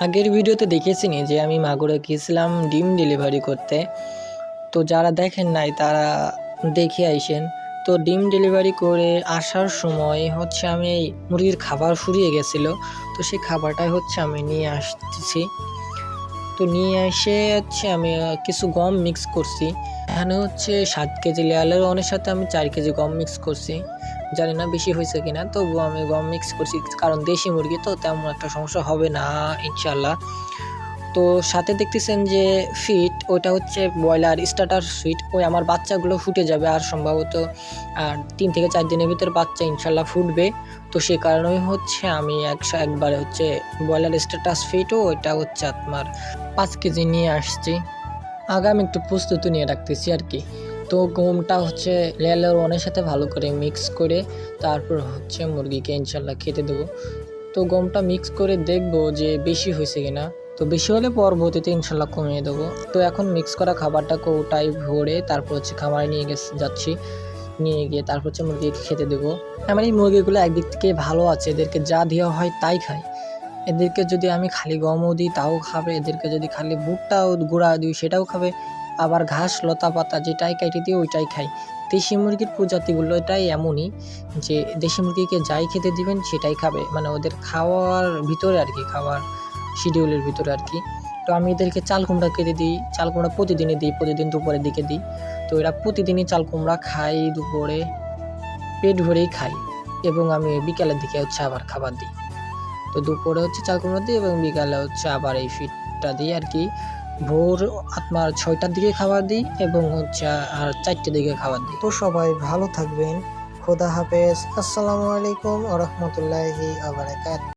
আগের ভিডিওতে দেখেছিনি যে আমি মাগুরে গিয়েছিলাম ডিম ডেলিভারি করতে। তো যারা দেখেন নাই, তারা দেখে আইসেন। তো ডিম ডেলিভারি করে আসার সময় হচ্ছে আমি মুরগির খাবার ফুরিয়ে গেছিল। তো সেই খাবারটাই হচ্ছে আমি নিয়ে আসতেছি। তো নিয়ে এসে হচ্ছে আমি কিছু গম মিক্স করছি। এখানে হচ্ছে সাত কেজি লেয়ালের অনেক সাথে আমি চার কেজি গম মিক্স করছি। জানি না বেশি হয়েছে কিনা, তবুও আমি গম মিক্স করছি। কারণ দেশি মুরগি তো তেমন একটা সমস্যা হবে না ইনশাল্লাহ তো সাথে দেখতেছেন যে ফিট ওটা হচ্ছে ব্রয়লার স্টার্টার ফিট ওই আমার বাচ্চাগুলো ফুটে যাবে আর সম্ভবত, আর তিন থেকে চার দিনের ভিতরে বাচ্চা ইনশাল্লাহ ফুটবে। তো সে কারণেই হচ্ছে আমি একশো, একবারে হচ্ছে ব্রয়লার স্ট্যাটাস ফিটও ওইটা হচ্ছে আপনার পাঁচ কেজি নিয়ে আসছি। আগামী একটু প্রস্তুতি নিয়ে রাখতেছি আর কি। তো গমটা হচ্ছে লেয়ালের অনেক সাথে ভালো করে মিক্স করে তারপর হচ্ছে মুরগিকে ইনশাল্লাহ খেতে দেবো। তো গমটা মিক্স করে দেখব যে বেশি হয়েছে কিনা। তো বেশি হলে পরবর্তীতে ইনশাল্লাহ কমিয়ে দেবো। তো এখন মিক্স করা খাবারটা কৌটায় ভরে তারপর হচ্ছে খামারে নিয়ে গেছে যাচ্ছি। নিয়ে গিয়ে তারপর হচ্ছে মুরগিকে খেতে দেবো। আমার এই মুরগিগুলো একদিক থেকে ভালো আছে, এদেরকে যা দেওয়া হয় তাই খায়। এদেরকে যদি আমি খালি গমও দিই তাও খাবে, এদেরকে যদি খালি বুটটাও গুঁড়া দিই সেটাও খাবে। আবার ঘাস, লতা পাতা যেটাই কেটে দিই ওইটাই খাই। দেশি মুরগির প্রজাতিগুলো এটাই এমনই যে দেশি মুরগিকে যাই খেতে দিবেন সেটাই খাবে। মানে ওদের খাওয়ার ভিতরে আর কি, খাওয়ার শিডিউলের ভিতরে আর কি। তো আমি এদেরকে চাল কুমড়া কেটে দিই, চাল কুমড়া প্রতিদিনই দিই, প্রতিদিন দুপুরের দিকে দিই। তো এরা প্রতিদিনই চাল কুমড়া খাই দুপুরে, পেট ভরেই খাই এবং আমি বিকালের দিকে হচ্ছে আবার খাবার দিই। তো দুপুরে হচ্ছে চাল কুমড়া দিই এবং বিকালে হচ্ছে আবার এই ফিটটা দিই আর কি। ভোর আপনার ছয়টার দিকে খাবার দিই এবং হচ্ছে আর চারটের দিকে খাবার দিই। তো সবাই ভালো থাকবেন। খোদা হাফেজ। আসসালামু আলাইকুম আ আবরাকাত